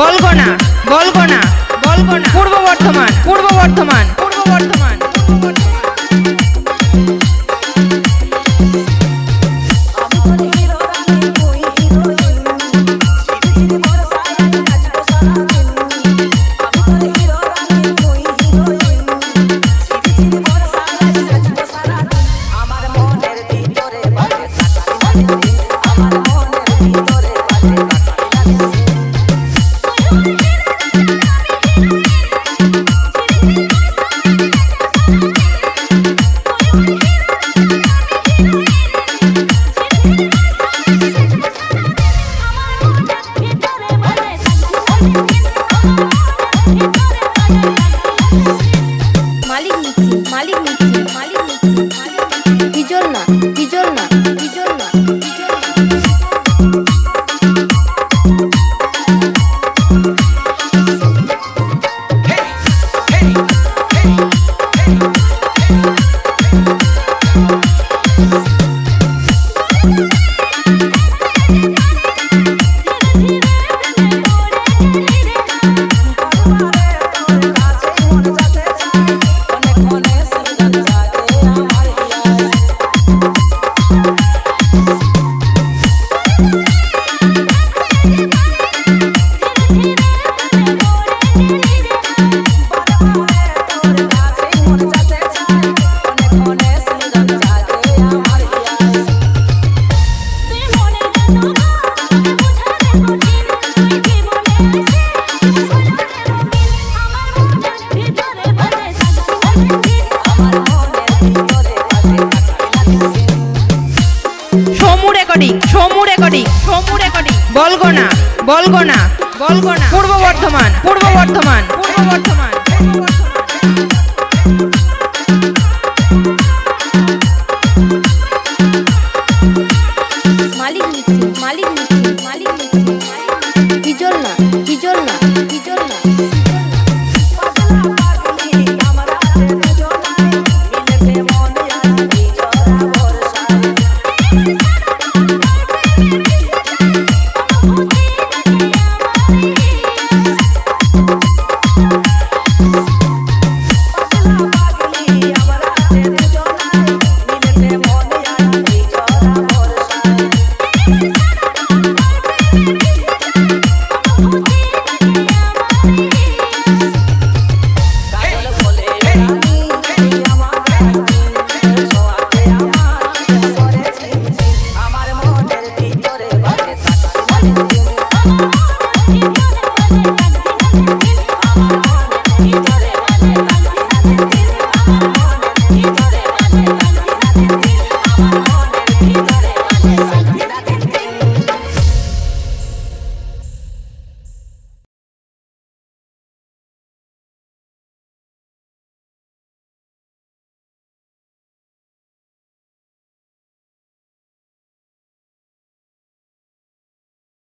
Balgona Balgona Balgona. Purba Bardhaman Purba Bardhaman. Samu recording Samu recording Samu recording Balgona Balgona Balgona. Purba Bardhaman Purba Bardhaman Purba Bardhaman. Malik Malik